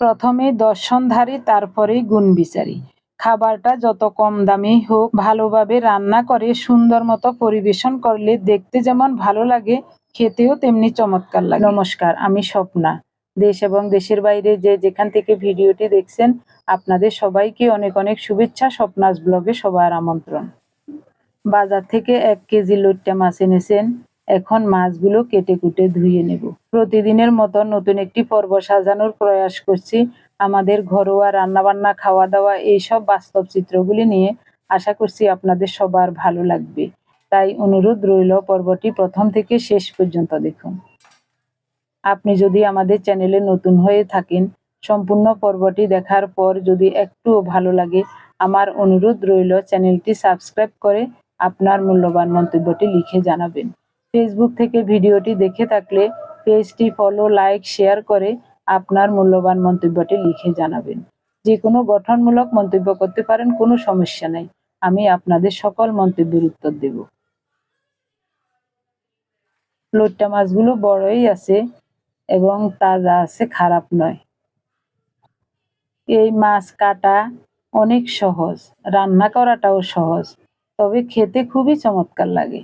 প্রথমে দর্শনধারী, তারপরেই গুণ বিচারি খাবারটা যত কম দামি হোক, ভালোভাবে রান্না করে, সুন্দর মতো পরিবেশন করলে দেখতে যেমন ভালো লাগে, খেতেও তেমনি চমৎকার লাগে। নমস্কার, আমি স্বপ্না। দেশ এবং দেশের বাইরে যে যেখান থেকে ভিডিওটি দেখছেন, আপনাদের সবাইকে অনেক অনেক শুভেচ্ছা, স্বপ্নাস ব্লগে সবার আমন্ত্রণ। বাজার থেকে এক কেজি লইট্টা মাছ এনেছেন। এখন মাছগুলো কেটে কুটে ধুয়ে নেব। প্রতিদিনের মতো নতুন একটি পর্ব সাজানোর প্রয়াস করছি। আমাদের ঘরোয়া রান্নাবান্না খাওয়া দাওয়া এইসব বাস্তব চিত্রগুলি নিয়ে আশা করছি আপনাদের সবার ভালো লাগবে। তাই অনুরোধ রইল পর্বটি প্রথম থেকে শেষ পর্যন্ত দেখুন। আপনি যদি আমাদের চ্যানেলে নতুন হয়ে থাকেন, সম্পূর্ণ পর্বটি দেখার পর যদি একটুও ভালো লাগে, আমার অনুরোধ রইল চ্যানেলটি সাবস্ক্রাইব করে আপনার মূল্যবান মন্তব্যটি লিখে জানাবেন। ফেসবুক থেকে ভিডিওটি দেখে থাকলে পেজটি ফলো লাইক শেয়ার করে আপনার মূল্যবান মন্তব্যটি লিখে জানাবেন। যে কোনো গঠনমূলক মন্তব্য করতে পারেন, কোনো সমস্যা নেই। আমি আপনাদের সকল মন্তব্যের উত্তর দেব। লোট্টা মাছগুলো বড়ই আছে এবং তাজা আছে, খারাপ নয়। এই মাছ কাটা অনেক সহজ, রান্না করাটাও সহজ, তবে খেতে খুবই চমৎকার লাগে।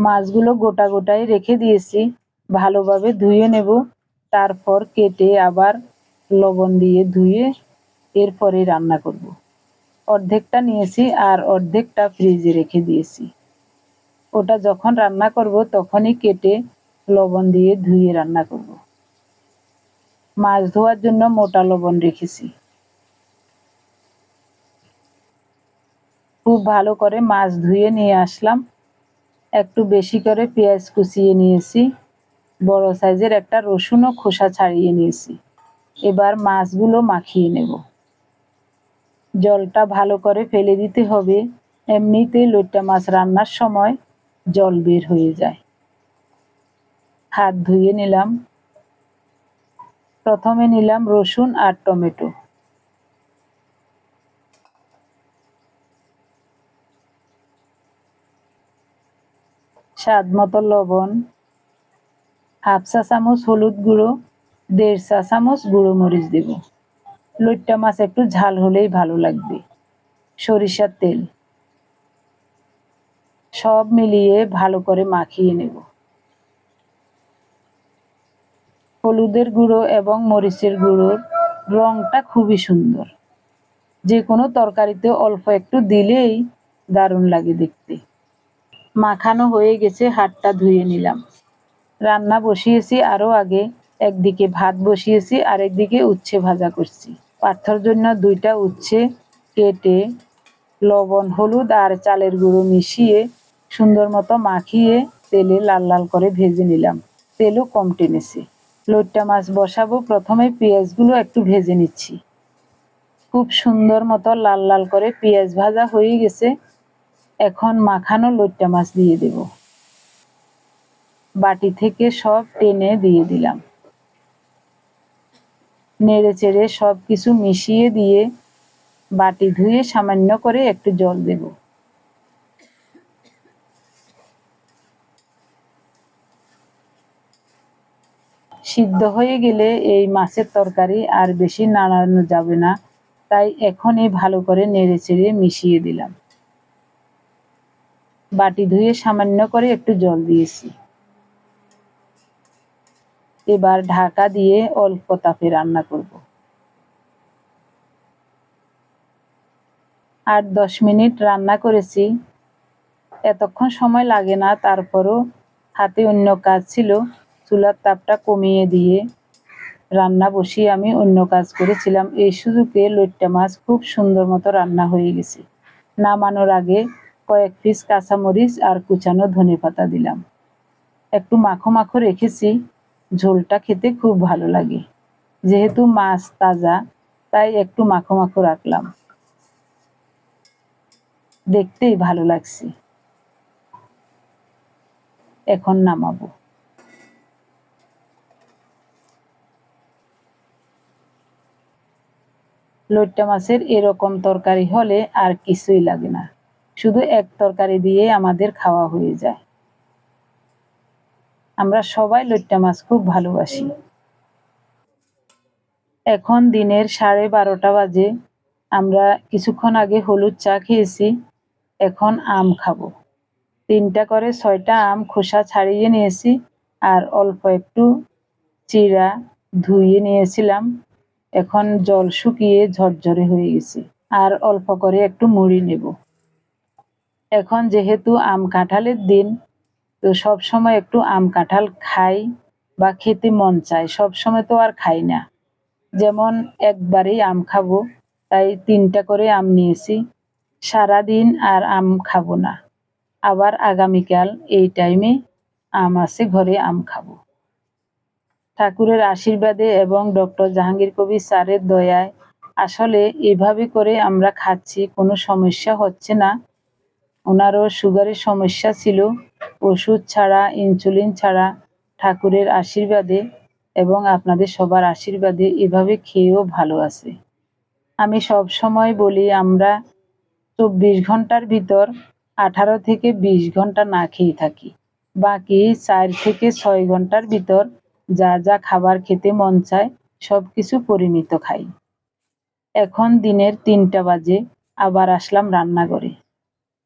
মাছগুলো গোটা গোটাই রেখে দিয়েছি। ভালোভাবে ধুয়ে নেব। তারপর কেটে আবার লবণ দিয়ে ধুয়ে এরপরে রান্না করব। অর্ধেকটা নিয়েছি আর অর্ধেকটা ফ্রিজে রেখে দিয়েছি। ওটা যখন রান্না করব তখনই কেটে লবণ দিয়ে ধুয়ে রান্না করব। মাছ ধোয়ার জন্য মোটা লবণ রেখেছি। খুব ভালো করে মাছ ধুয়ে নিয়ে আসলাম। একটু বেশি করে পেঁয়াজ কুচিয়ে নিয়েছি। বড় সাইজের একটা রসুনও খোসা ছাড়িয়ে নিয়েছি। এবার মাছগুলো মাখিয়ে নেব। জলটা ভালো করে ফেলে দিতে হবে। এমনিতেই লোট্টা মাছ রান্নার সময় জল বের হয়ে যায়। হাত ধুয়ে নিলাম। প্রথমে নিলাম রসুন আর টমেটো। স্বাদ মতো লবণ, হাফ চা চামচ হলুদ গুঁড়ো, দেড় চা চামচ গুঁড়ো মরিচ দেব। লইট্টা মাছ একটু ঝাল হলেই ভালো লাগবে। সরিষার তেল। সব মিলিয়ে ভালো করে মাখিয়ে নেব। হলুদের গুঁড়ো এবং মরিচের গুঁড়োর রংটা খুবই সুন্দর। যে কোনো তরকারিতে অল্প একটু দিলেই দারুণ লাগে দেখতে। মাখানো হয়ে গেছে, হাতটা ধুয়ে নিলাম। রান্না বসিয়েছি আরও আগে, একদিকে ভাত বসিয়েছি আর একদিকে উচ্ছে ভাজা করছি। পাথর জন্য দুইটা উচ্ছে কেটে লবণ, হলুদ আর চালের গুঁড়ো মিশিয়ে সুন্দর মতো মাখিয়ে তেলে লাল লাল করে ভেজে নিলাম। তেলও কম টেনেছে। লোট্টা মাছ বসাবো, প্রথমে পেঁয়াজগুলো একটু ভেজে নিচ্ছি। খুব সুন্দর মতো লাল লাল করে পেঁয়াজ ভাজা হয়ে গেছে। এখন মাখানো লোট্টা মাছ দিয়ে দেব। বাটি থেকে সব টেনে দিয়ে দিলাম। নেড়ে চেড়ে সব কিছু মিশিয়ে দিয়ে বাটি ধুয়ে সামান্য করে একটু জল দেব। সিদ্ধ হয়ে গেলে এই মাছের তরকারি আর বেশি নাড়ানো যাবে না, তাই এখনই ভালো করে নেড়ে চেড়ে মিশিয়ে দিলাম। বাটি ধুয়ে সামান্য করে একটু জল দিয়েছি। এবার ঢাকা দিয়ে অল্প তাপে রান্না করব। আট দশ মিনিট রান্না করেছি। এতক্ষণ সময় লাগে না, তারপরও হাতে অন্য কাজ ছিল। চুলার তাপটা কমিয়ে দিয়ে রান্না বসিয়ে আমি অন্য কাজ করেছিলাম। এই সুযোগে লইট্টা মাছ খুব সুন্দর মতো রান্না হয়ে গেছে। নামানোর আগে কয়েক পিস কাঁচামরিচ আর কুচানো ধনে পাতা দিলাম। একটু মাখো মাখো রেখেছি, ঝোলটা খেতে খুব ভালো লাগে। যেহেতু মাছ তাজা, তাই একটু মাখো মাখো রাখলাম। দেখতেই ভালো লাগছে। এখন নামাবো। লইট্টা মাছের এরকম তরকারি হলে আর কিছুই লাগে না। শুধু এক তরকারি দিয়ে আমাদের খাওয়া হয়ে যায়। আমরা সবাই লইট্টা মাছ খুব ভালোবাসি। এখন দিনের সাড়ে বারোটা বাজে। আমরা কিছুক্ষণ আগে হলুদ চা খেয়েছি। এখন আম খাব। তিনটা করে ছয়টা আম খোসা ছাড়িয়ে নিয়েছি আর অল্প একটু চিরা ধুয়ে নিয়েছিলাম। এখন জল শুকিয়ে ঝরঝরে হয়ে গেছে। আর অল্প করে একটু মুড়ি নেব। এখন যেহেতু আম কাঁঠালের দিন, তো সব সময় একটু আম কাঁঠাল খাই বা খেতে মন চায়। সব সময় তো আর খাই না। যেমন একবারেই আম খাব, তাই তিনটা করে আম নিয়েছি। সারাদিন আর আম খাব না। আবার আগামীকাল এই টাইমে আম আছে, ঘরে আম খাব। ঠাকুরের আশীর্বাদে এবং ডক্টর জাহাঙ্গীর কবির স্যারের দয়ায় আসলে এভাবে করে আমরা খাচ্ছি, কোনো সমস্যা হচ্ছে না। ওনারও সুগারের সমস্যা ছিল, ওষুধ ছাড়া, ইনসুলিন ছাড়া, ঠাকুরের আশীর্বাদে এবং আপনাদের সবার আশীর্বাদে এভাবে খেয়েও ভালো আছে। আমি সব সময় বলি, আমরা চব্বিশ ঘণ্টার ভিতর আঠারো থেকে বিশ ঘণ্টা না খেয়ে থাকি। বাকি চার থেকে ছয় ঘণ্টার ভিতর যা যা খাবার খেতে মন চায়, সব কিছু পরিমিত খাই। এখন দিনের তিনটা বাজে, আবার আসলাম রান্নাঘরে।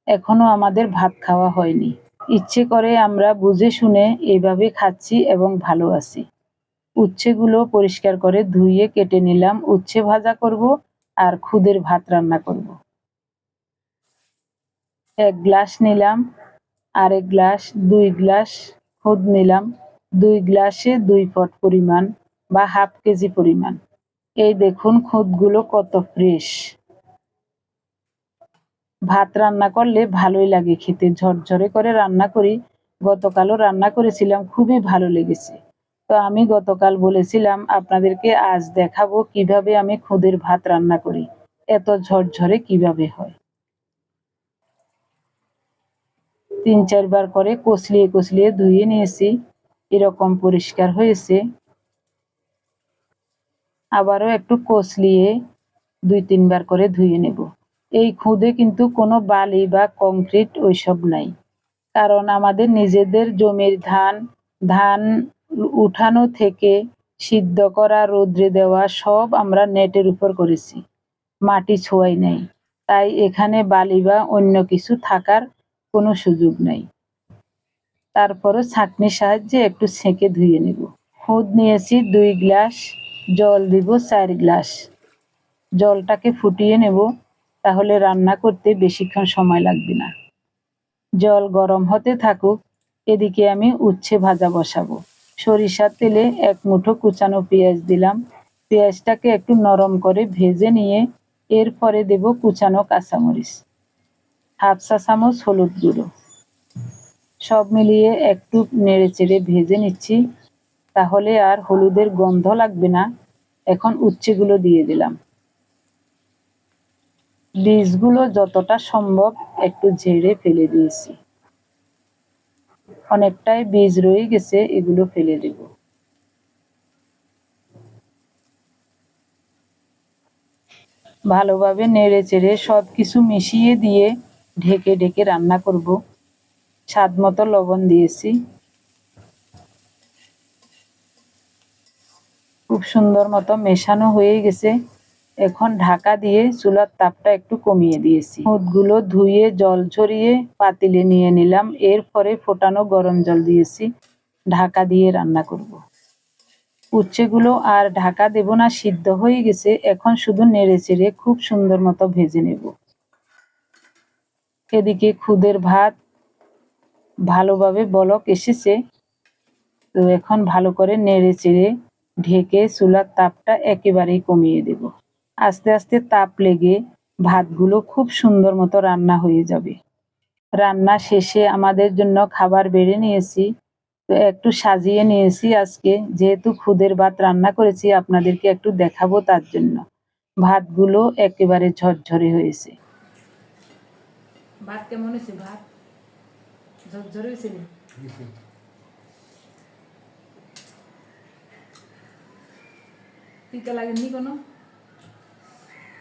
এখনও আমাদের ভাত খাওয়া হয়নি। ইচ্ছে করে আমরা বুঝে শুনে এইভাবে খাচ্ছি এবং ভালো আছি। উচ্ছেগুলো পরিষ্কার করে ধুয়ে কেটে নিলাম, উচ্ছে ভাজা করব আর খুদের ভাত রান্না করব। এক গ্লাস নিলাম আর এক গ্লাস, দুই গ্লাস খুদ নিলাম, দুই গ্লাসে দুই পট পরিমাণ বা হাফ কেজি পরিমাণ। এই দেখুন খুদগুলো কত ফ্রেশ। ভাত রান্না করলে ভালোই লাগে খেতে। ঝরঝরে করে রান্না করি। গতকালও রান্না করেছিলাম, খুবই ভালো লেগেছে। তো আমি গতকাল বলেছিলাম, আপনাদেরকে আজ দেখাবো কীভাবে আমি খুদের ভাত রান্না করি। এত ঝরঝরে কীভাবে হয়? তিন চারবার করে কচলিয়ে কচলিয়ে ধুয়ে নিয়েছি। এরকম পরিষ্কার হয়েছে। আবারও একটু কচলিয়ে দুই তিনবার করে ধুয়ে নেব। এই খুদে কিন্তু কোনো বালি বা কংক্রিট ওইসব নাই। কারণ আমাদের নিজেদের জমির ধান ধান উঠানো থেকে সিদ্ধ করা, রোদ্রে দেওয়া সব আমরা নেটের উপর করেছি। মাটি ছোঁয়াই নাই। তাই এখানে বালি বা অন্য কিছু থাকার কোনো সুযোগ নেই। তারপরও ছাঁকনির সাহায্যে একটু ছেঁকে ধুয়ে নেব। খুদ নিয়েছি দুই গ্লাস, জল দিব চার গ্লাস। জলটাকে ফুটিয়ে নেব। তাহলে রান্না করতে বেশিক্ষণ সময় লাগবে না। জল গরম হতে থাকুক, এদিকে আমি উচ্ছে ভাজা বসাবো। সরিষার তেলে এক মুঠো কুচানো পেঁয়াজ দিলাম। পেঁয়াজটাকে একটু নরম করে ভেজে নিয়ে এরপরে দেব কুচানো কাঁচামরিচ। হাফ চা চামচ হলুদ গুঁড়ো। সব মিলিয়ে একটু নেড়ে চেড়ে ভেজে নিচ্ছি। তাহলে আর হলুদের গন্ধ লাগবে না। এখন উচ্ছেগুলো দিয়ে দিলাম। বীজগুলো যতটা সম্ভব একটু ঝেড়ে ফেলে দিয়েছি। অনেকটাই বীজ রয়ে গেছে, এগুলো ফেলে দেব। ভালোভাবে নেড়ে চেড়ে সব কিছু মিশিয়ে দিয়ে ঢেকে ঢেকে রান্না করব। স্বাদ মতো লবণ দিয়েছি। খুব সুন্দর মতো মেশানো হয়ে গেছে। এখন ঢাকা দিয়ে চুলার তাপটা একটু কমিয়ে দিয়েছি। দুধগুলো ধুয়ে, জল ঝরিয়ে পাতিলে নিয়ে নিলাম। এরপরে ফোটানো গরম জল দিয়েছি। ঢাকা দিয়ে রান্না করব। উচ্ছেগুলো আর ঢাকা দেব না, সিদ্ধ হয়ে গেছে। এখন শুধু নেড়ে চেড়ে খুব সুন্দর মতো ভেজে নেব। এদিকে খুদের ভাত ভালোভাবে বলক এসেছে। তো এখন ভালো করে নেড়ে চেড়ে ঢেকে চুলার তাপটা একেবারেই কমিয়ে দেব। আস্তে আস্তে তাপ লেগে ভাতগুলো খুব সুন্দর মতো রান্না হয়ে যাবে। রান্না শেষে আমাদের জন্য খাবার বেড়ে নিয়েছি, তো একটু সাজিয়ে নিয়েছি আজকে। যেহেতু খুদের ভাত রান্না করেছি, আপনাদেরকে একটু দেখাবো তার জন্য। ভাতগুলো একেবারে ঝরঝরে হয়েছে। ভাত কেমন হয়েছে ভাত? ঝরঝরে হয়েছে তিতা লাগেনি কোনো?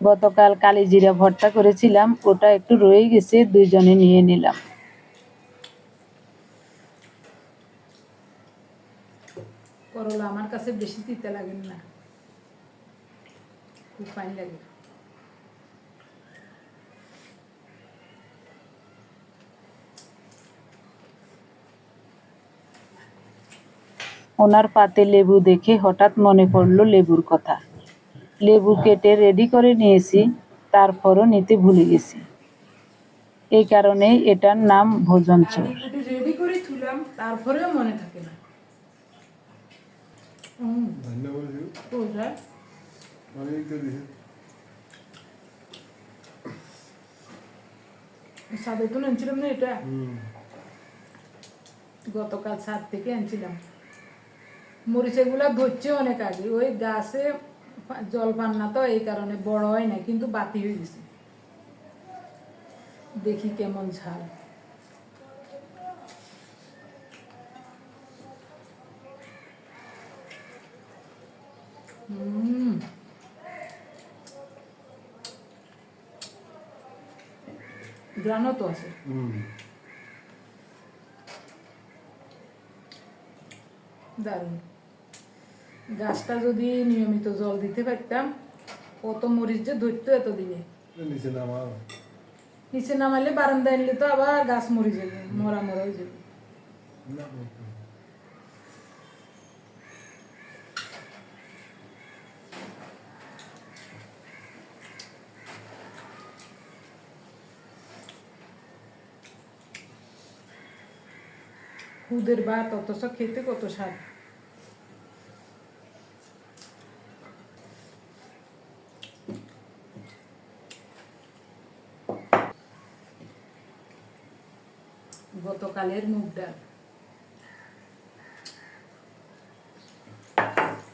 গতকাল কালিজিরা ভর্তা করেছিলাম ওটা একটু রয়ে গেছে দুইজনে নিয়ে নিলাম। করলা আমার কাছে বেশি তিতে লাগে না। খুব ফাইন লাগে। ওনার পাতে লেবু দেখে হঠাৎ মনে পড়ল লেবুর কথা। লেবু কেটে রেডি করে নিয়েছি, তারপরও নিতে ভুলে গেছি। এই কারণেই এটার নাম ভোজন চোর রেডি করে মনে থাকে না। এটা? গতকাল ছাদ থেকে আনছিলাম মরিচেগুলা ধরছে অনেক আগে। ওই গাছে জল পান না তো এই কারণে বড় হয় না কিন্তু বাতি হয়ে গেছে। দেখি কেমন ঝাল। হুম গ্রানও তো আছে দারুণ। গাছটা যদি নিয়মিত জল দিতে পারতাম কত মরিচ যে ধরতো এতদিনে। নিচে নামা নিচে নামাইলে বারান্দায় আনলে তো আবার গাছ মরে যাবে মরা মরা হয়ে যাবে। খুদের ভাত অথচ খেতে কত স্বাদ। গতকালের মুগ ডাল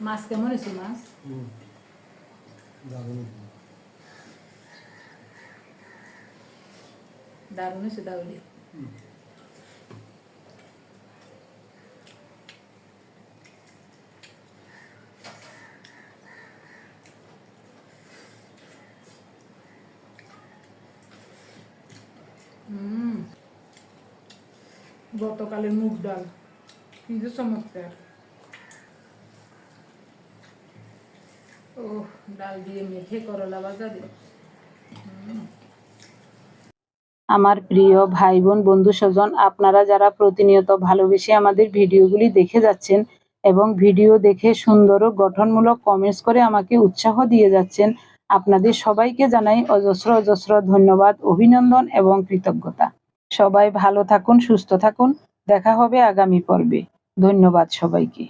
মাছ কেমন হয়েছে মাছ? দারুণ হয়েছে। তাহলে। গতকালের মুগ ডাল। কিন্তু চমৎকার। ও ডাল দিয়ে মেখে করলা ভাজা দিয়ে। আমার প্রিয় ভাই বোন বন্ধু স্বজন, আপনারা যারা প্রতিনিয়ত ভালোবেসে আমাদের ভিডিওগুলি দেখে যাচ্ছেন এবং ভিডিও দেখে সুন্দর ও গঠনমূলক কমেন্টস করে আমাকে উৎসাহ দিয়ে যাচ্ছেন, আপনাদের সবাইকে জানাই অজস্র অজস্র ধন্যবাদ, অভিনন্দন এবং কৃতজ্ঞতা। সবাই ভালো থাকুন সুস্থ থাকুন। দেখা হবে আগামী পর্বে। ধন্যবাদ সবাইকে।